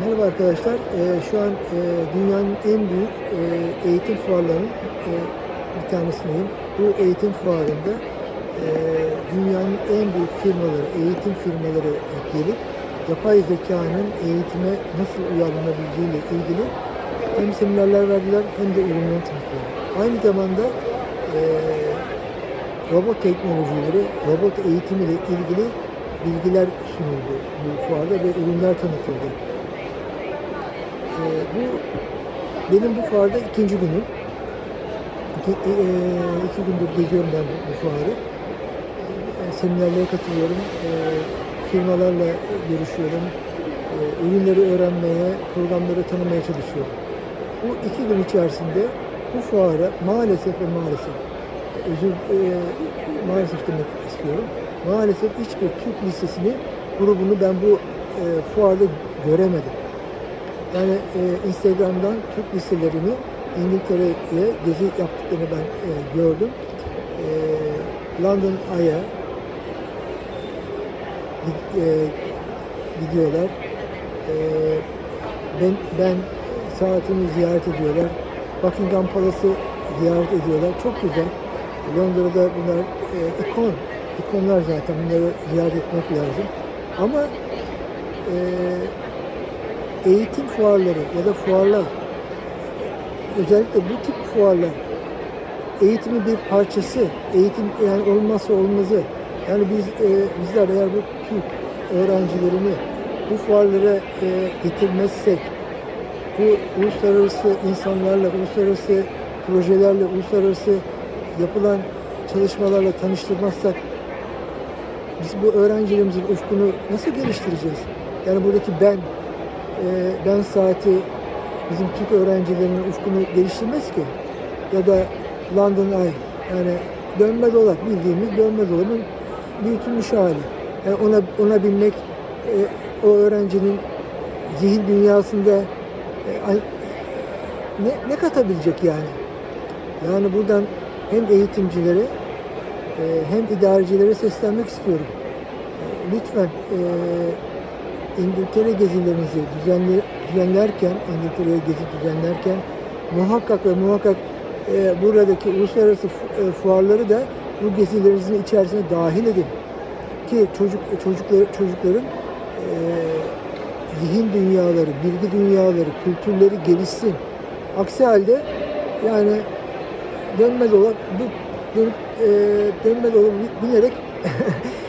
Merhaba arkadaşlar. Ee, şu an e, dünyanın en büyük e, eğitim fuarlarının e, bir tanesindeyim. Bu eğitim fuarında dünyanın en büyük firmaları, eğitim firmaları gelip yapay zekanın eğitime nasıl uyarlanabileceği ile ilgili hem seminerler verdiler hem de ürünlerini tanıttılar. Aynı zamanda e, robot teknolojileri, robot eğitimiyle ilgili bilgiler sunuldu bu fuarda ve ürünler tanıtıldı. Ee, bu benim bu fuarda ikinci günüm. İki, e, iki gündür geziyorum ben bu, bu fuarı. E, seminerlere katılıyorum. E, firmalarla görüşüyorum. E, ürünleri öğrenmeye, programları tanımaya çalışıyorum. Bu iki gün içerisinde bu fuara maalesef ve maalesef özür e, maalesef demek istiyorum. Maalesef hiçbir Türk lisesini grubunu ben bu e, fuarda göremedim. Yani e, Instagram'dan Türk liselerini İngiltere'ye gezi yaptıklarını ben e, gördüm. E, London Eye'a e, gidiyorlar. E, ben, ben saatini ziyaret ediyorlar. Buckingham Palace'ı ziyaret ediyorlar. Çok güzel. Londra'da bunlar e, ikon. ikonlar zaten. Bunları ziyaret etmek lazım. Ama e, eğitim fuarları ya da fuarlar özellikle bu tip fuarlar eğitimin bir parçası, eğitim yani olmazsa olmazı. Yani biz e, bizler eğer bu Türk öğrencilerini bu fuarlara e, getirmezsek, bu uluslararası insanlarla, uluslararası projelerle, uluslararası yapılan çalışmalarla tanıştırmazsak biz bu öğrencilerimizin ufkunu nasıl geliştireceğiz? Yani buradaki ben, e, ben saati bizim Türk öğrencilerinin ufkunu geliştirmez ki. Ya da London Eye, yani dönme dolap bildiğimiz dönme dolabın büyütülmüş hali. Yani ona ona binmek e, o öğrencinin zihin dünyasında e, ne, ne katabilecek yani? Yani buradan hem eğitimcilere e, hem idarecilere seslenmek istiyorum. E, Lütfen e, İngiltere gezilerinizi düzenli, düzenlerken, İngiltere'ye gezi düzenlerken muhakkak ve muhakkak e, buradaki uluslararası e, fuarları da bu gezilerinizin içerisine dahil edin. Ki çocuk çocuklar çocukların e, zihin dünyaları, bilgi dünyaları, kültürleri gelişsin. Aksi halde yani dönme dolap bu dönüp e, dönme dolabı binerek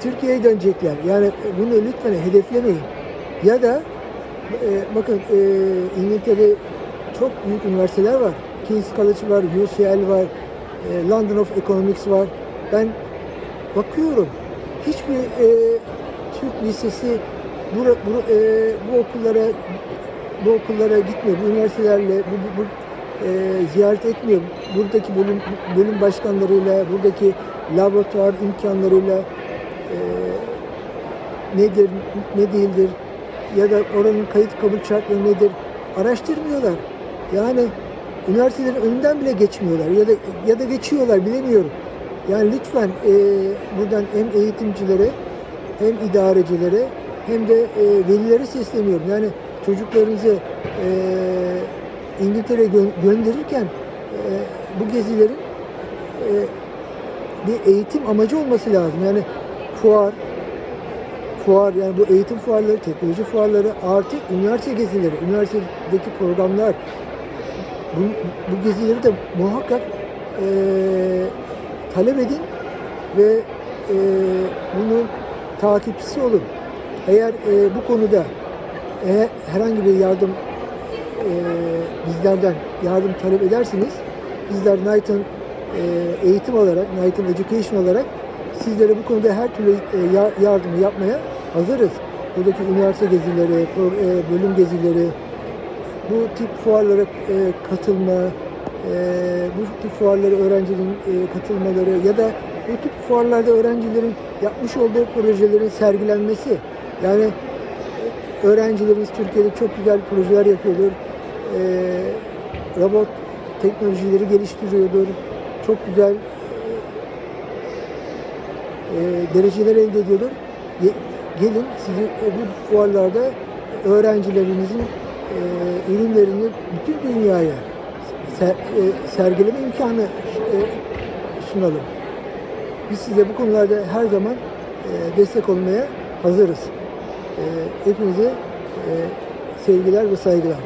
Türkiye'ye dönecekler. Yani bunu lütfen hedeflemeyin. Ya da e, bakın e, İngiltere'de çok büyük üniversiteler var. King's College var, UCL var, e, London of Economics var. Ben bakıyorum. Hiçbir e, Türk lisesi bu, bu, e, bu okullara bu okullara gitmiyor. Bu üniversitelerle bu, bu, bu e, ziyaret etmiyor. Buradaki bölüm bölüm başkanlarıyla, buradaki laboratuvar imkanlarıyla e, nedir, ne değildir ya da oranın kayıt kabul şartları nedir araştırmıyorlar. Yani üniversitelerin önünden bile geçmiyorlar ya da ya da geçiyorlar bilemiyorum. Yani lütfen e, buradan hem eğitimcilere hem idarecilere hem de e, velilere sesleniyorum. Yani çocuklarınızı e, İngiltere'ye gö- gönderirken e, bu gezilerin e, bir eğitim amacı olması lazım. Yani fuar, fuar yani bu eğitim fuarları, teknoloji fuarları artı üniversite gezileri, üniversitedeki programlar bu, bu gezileri de muhakkak e, talep edin ve e, bunun takipçisi olun. Eğer e, bu konuda eğer herhangi bir yardım e, bizlerden yardım talep edersiniz, bizler Knight'ın e, eğitim olarak, Knight'ın education olarak sizlere bu konuda her türlü e, ya- yardımı yapmaya hazırız. Buradaki üniversite gezileri, e, bölüm gezileri, bu tip fuarlara e, katılma, bu tip fuarlara öğrencilerin katılmaları ya da bu tip fuarlarda öğrencilerin yapmış olduğu projelerin sergilenmesi. Yani öğrencilerimiz Türkiye'de çok güzel projeler yapıyordur. Robot teknolojileri geliştiriyordur. Çok güzel e, dereceler elde ediyordur. Ge- gelin sizi bu fuarlarda öğrencilerinizin e, ürünlerini bütün dünyaya ser- e, sergileme imkanı e, sunalım. Biz size bu konularda her zaman e, destek olmaya hazırız. E, hepinize e, sevgiler ve saygılar.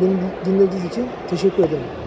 Beni dinlediğiniz için teşekkür ederim.